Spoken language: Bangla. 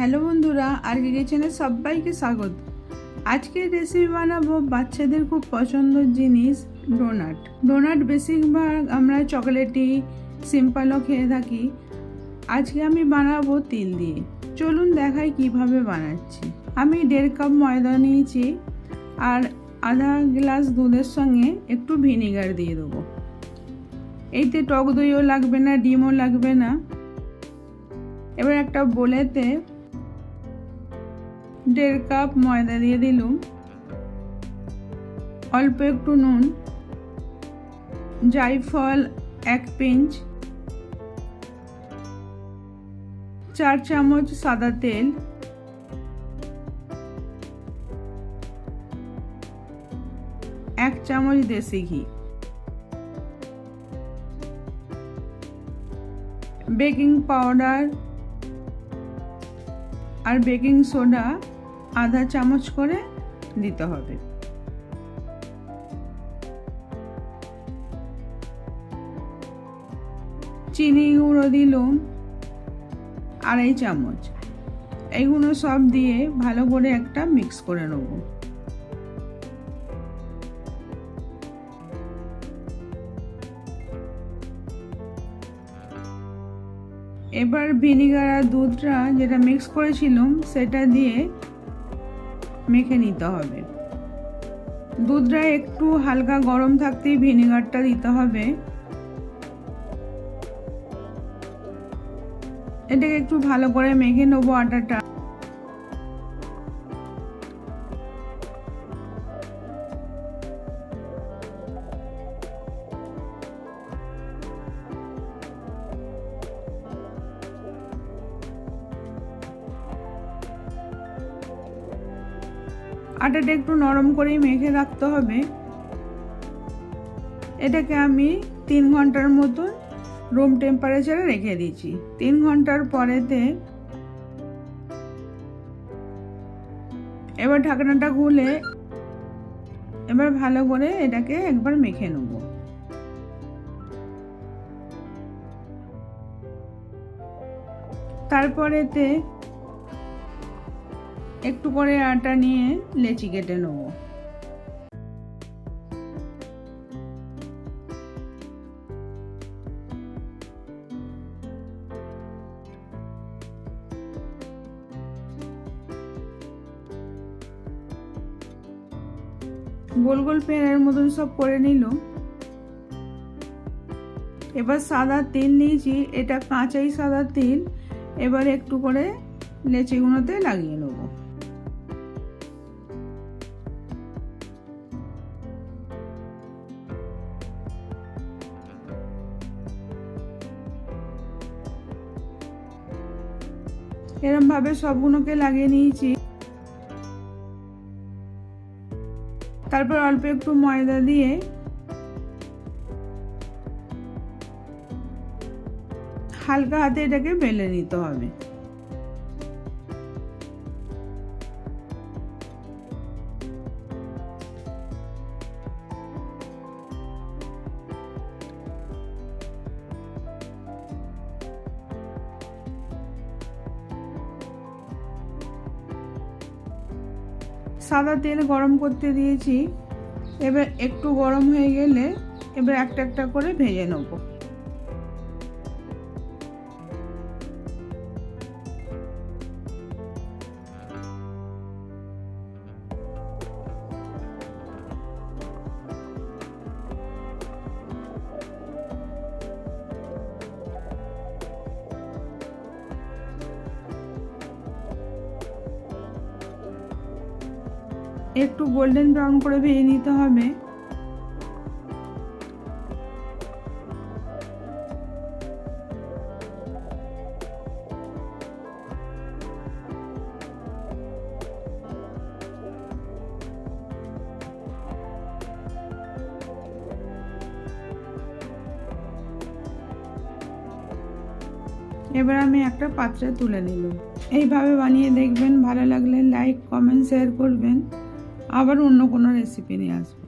হ্যালো বন্ধুরা আর কিচেনে সবাইকে স্বাগত। আজকের রেসিপি বানাবো বাচ্চাদের খুব পছন্দের জিনিস ডোনাট। ডোনাট বেশিরভাগ আমরা চকলেটি সিম্পলও খেয়ে থাকি। আজকে আমি বানাবো তিল দিয়ে। চলুন দেখাই কীভাবে বানাচ্ছি। আমি দেড় কাপ ময়দা নিয়েছি আর আধা গ্লাস দুধের সঙ্গে একটু ভিনিগার দিয়ে দেবো। এইতে টক দইও লাগবে না, ডিমও লাগবে না। এবার একটা বোলেতে দেড় কাপ ময়দা দিয়ে দিলুম। অল্প একটু নুন। জাইফল এক পিঞ্চ। চার চামচ সাদা তেল। এক চামচ দেশি ঘি। বেকিং পাউডার আর বেকিং সোডা আধা চামচ করে দিতে হবে। চিনি গুঁড়ো দিলুম, আড়াই চামচ। এইগুলো সব দিয়ে ভালো করে একটা মিক্স করে নেব। এবার ভিনিগার আর দুধটা যেটা মিক্স করেছিলাম, সেটা দিয়ে মেখে নিতে হবে। দুধটা একটু হালকা গরম থাকতেই ভিনেগারটা দিতে হবে। এটাকে একটু ভালো করে মেখে নেব আটাটা। আটাটা একটু নরম করেই মেখে রাখতে হবে। এটাকে আমি তিন ঘণ্টার মতন রুম টেম্পারেচারে রেখে দিয়েছি। তিন ঘণ্টার পরেতে এবার ঢাকনাটা খুলে এবার ভালো করে এটাকে একবার মেখে নেব। তারপরেতে একটু করে আটা নিয়ে লেচি কেটে নেব। গোল গোল পেনের মতন সব করে নিল এবার সাদা তেল নিয়েছি, এটা কাঁচাই সাদা তেল। এবার একটু করে লেচিগুলোতে লাগিয়ে নেব। এরম ভাবে সবগুলোকে লাগিয়ে নিয়েছি। তারপর অল্প একটু ময়দা দিয়ে হালকা হাতে এটাকে বেলে নিতে হবে। সাদা তেল গরম করতে দিয়েছি। এবার একটু গরম হয়ে গেলে এবার একটা একটা করে ভেজে নেব। একটু গোল্ডেন ব্রাউন করে ভেজে নিতে হবে। এবার আমি একটা পাত্রে তুলে নিলাম। এইভাবে বানিয়ে দেখবেন, ভালো লাগলে লাইক কমেন্ট শেয়ার করবেন। আবার অন্য কোনো রেসিপি নিয়ে আসব।